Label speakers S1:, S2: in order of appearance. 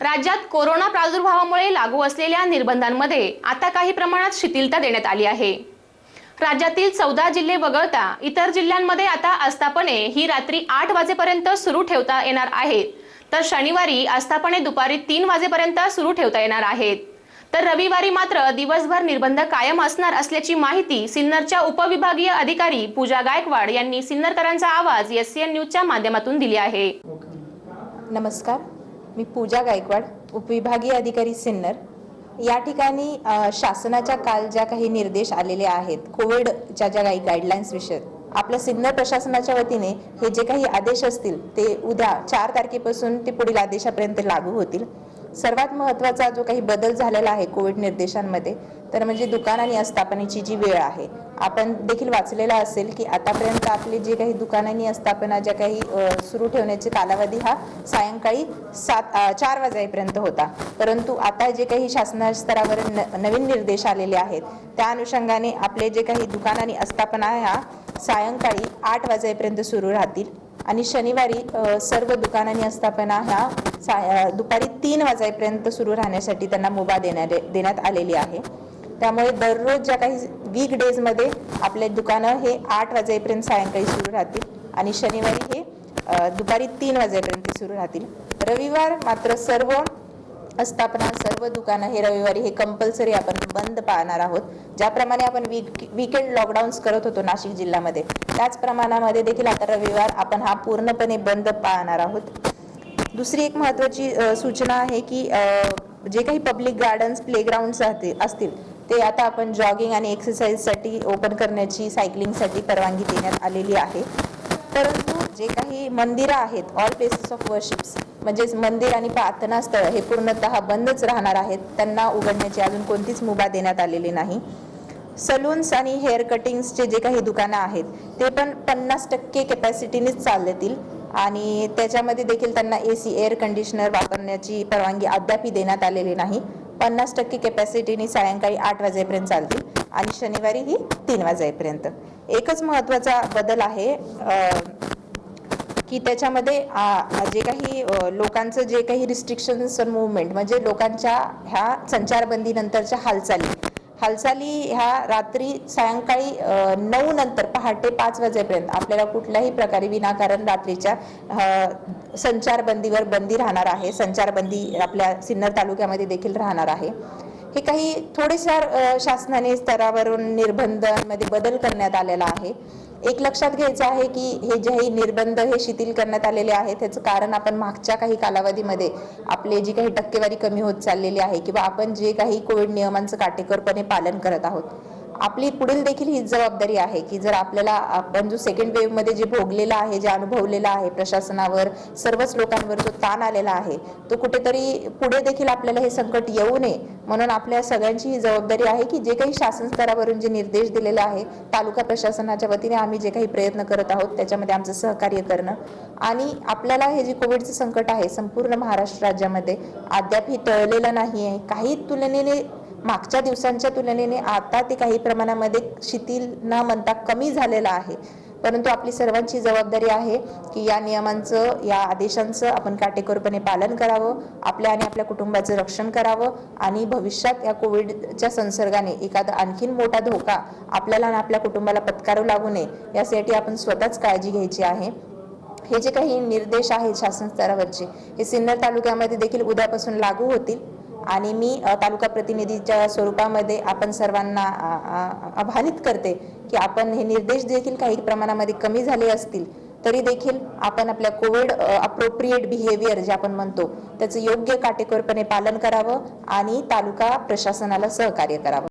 S1: राज्यात कोरोना प्रादुर्भावामुळे लागू असलेल्या निर्बंधांमध्ये आता काही प्रमाणात शिथिलता देण्यात आली आहे. राज्यातील चौदा जिल्हे वगळता इतर जिल्ह्यांमध्ये आता आस्थापने ही रात्री आठ वाजेपर्यंत सुरू ठेवता येणार आहेत. तर शनिवारी आस्थापने दुपारी तीन वाजेपर्यंत सुरू ठेवता येणार आहेत. तर रविवारी मात्र दिवसभर निर्बंध कायम असणार असल्याची माहिती सिन्नरच्या उपविभागीय अधिकारी पूजा गायकवाड यांनी सिन्नरकरांचा आवाज एस सी एन न्यूजच्या माध्यमातून दिली आहे.
S2: नमस्कार. मी पूजा गायकवाड उपविभागीय अधिकारी सिन्नर. या ठिकाणी शासनाच्या काल ज्या काही निर्देश आलेले आहेत कोविडच्या ज्या काही गाईडलाईन्स विषय आपल्या सिन्नर प्रशासनाच्या वतीने हे जे काही आदेश असतील ते उद्या चार तारखेपासून ते पुढील आदेशापर्यंत लागू होतील. सर्वात महत्त्वाचा जो काही बदल झालेला आहे कोविड निर्देशांमध्ये तर म्हणजे दुकान आणि आस्थापनेची जी वेळ आहे आपण देखील वाचलेला असेल की आतापर्यंत आपली जे काही दुकानांनी आस्थापना ज्या काही सुरू ठेवण्याचे कालावधी हा सायंकाळी सात चार वाजेपर्यंत होता. परंतु आता जे काही शासना स्तरावर न नवीन निर्देश आलेले आहेत त्या अनुषंगाने आपले जे काही दुकान आणि आस्थापना ह्या सायंकाळी आठ वाजेपर्यंत सुरू राहतील. आणि शनिवारी सर्व दुकान आणि आस्थापना ह्या सा दुपारी तीन वाजेपर्यंत सुरू राहण्यासाठी त्यांना मुभा देण्यात देण्यात आलेली आहे. त्यामुळे दररोज ज्या काही वीक डेजमध्ये आपले दुकानं हे आठ वाजेपर्यंत सायंकाळी सुरू राहतील आणि शनिवारी हे दुपारी तीन वाजेपर्यंत सुरू राहतील. रविवार मात्र सर्व आस्थापना सर्व दुकानं हे रविवारी हे कंपल्सरी आपण बंद पाळणार आहोत. ज्याप्रमाणे आपण वीक विकेंड लॉकडाऊन्स करत होतो नाशिक जिल्ह्यामध्ये त्याच प्रमाणामध्ये देखील आता रविवार आपण हा पूर्णपणे बंद पाळणार आहोत. दुसरी एक महत्त्वाची सूचना आहे की जे काही पब्लिक गार्डन्स प्लेग्राऊंड्स असतील ते आता आपण जॉगिंग आणि एक्सरसाइजसाठी ओपन करण्याची सायकलिंगसाठी परवानगी देण्यात आलेली आहे. परंतु जे काही मंदिरं आहेत ऑल प्लेसेस ऑफ वर्शिप्स म्हणजेच मंदिर आणि प्रार्थना स्थळ हे पूर्णतः बंदच राहणार आहेत. त्यांना उघडण्याची अजून कोणतीच मुभा देण्यात आलेली नाही. सलून्स आणि हेअर कटिंग्सचे जे काही दुकानं आहेत ते पण पन्नास टक्के कॅपॅसिटीनेच चालतील. आणि त्याच्यामध्ये देखील त्यांना ए सी एअर कंडिशनर वापरण्याची परवानगी अद्यापही देण्यात आलेली नाही. पन्नास टक्के कॅपॅसिटीने सायंकाळी आठ वाजेपर्यंत चालतील आणि शनिवारी ही तीन वाजेपर्यंत. एकच महत्त्वाचा बदल आहे की त्याच्यामध्ये जे काही लोकांचं जे काही रिस्ट्रिक्शन्स मुवमेंट म्हणजे लोकांच्या ह्या संचारबंदीनंतरच्या हालचाली. हालचाली ह्या रात्री सायंकाळी नऊ नंतर पहाटे पाच वाजेपर्यंत आपल्याला कुठल्याही प्रकारे विनाकारण रात्रीच्या संचारबंदीवर बंदी राहणार आहे. संचारबंदी आपल्या सिन्नर तालुक्यामध्ये देखील राहणार आहे. हे काही थोडेशा शासनाने स्तरावरून निर्बंधांमध्ये बदल करण्यात आलेला आहे. एक लक्षात घ्यायचं आहे की हे जे काही निर्बंध हे शिथिल करण्यात आलेले आहेत त्याचं कारण आपण मागच्या काही कालावधीमध्ये आपले जी काही टक्केवारी कमी होत चाललेली आहे किंवा आपण जे काही कोविड नियमांचं काटेकोरपणे पालन करत आहोत आपली पुढील देखील हीच जबाबदारी आहे की जर आपल्याला आपण जो सेकंड वेव्हमध्ये जे भोगलेला आहे जे अनुभवलेला आहे प्रशासनावर सर्वच लोकांवर जो ताण आलेला आहे तो कुठेतरी पुढे देखील आपल्याला हे संकट येऊ नये. म्हणून आपल्या सगळ्यांची ही जबाबदारी आहे की जे काही शासन स्तरावरून जे निर्देश दिलेले आहे तालुका प्रशासनाच्या वतीने आम्ही जे काही प्रयत्न करत आहोत त्याच्यामध्ये आमचं सहकार्य करणं. आणि आपल्याला हे जे कोविडचं संकट आहे संपूर्ण महाराष्ट्र राज्यामध्ये अद्याप ही टळलेलं नाही आहे काही तुलनेने मागच्या दिवसांच्या तुलनेने आता ते काही प्रमाणामध्ये शिथिल न म्हणता कमी झालेलं आहे. परंतु आपली सर्वांची जबाबदारी आहे की या नियमांचं या आदेशांचं आपण काटेकोरपणे पालन करावं आपल्या आणि आपल्या कुटुंबाचं रक्षण करावं आणि भविष्यात या कोविडच्या संसर्गाने एखादा आणखीन मोठा धोका आपल्याला आणि आपल्या कुटुंबाला पत्कारू लागू नये यासाठी आपण स्वतःच काळजी घ्यायची आहे. हे जे काही निर्देश आहेत शासन स्तरावरचे हे सिन्नर तालुक्यामध्ये देखील उद्यापासून लागू होतील. आणि मी तालुका प्रतिनिधीच्या स्वरूपामध्ये आपण सर्वांना अ, करते की आपण हे निर्देश देखील काही प्रमाणामध्ये कमी झाले असतील तरी देखील आपण आपल्या कोविड अप्रोप्रिएट बिहेवियर जे आपण म्हणतो त्याचं योग्य काटेकोरपणे पालन करावं आणि तालुका प्रशासनाला सहकार्य करावं.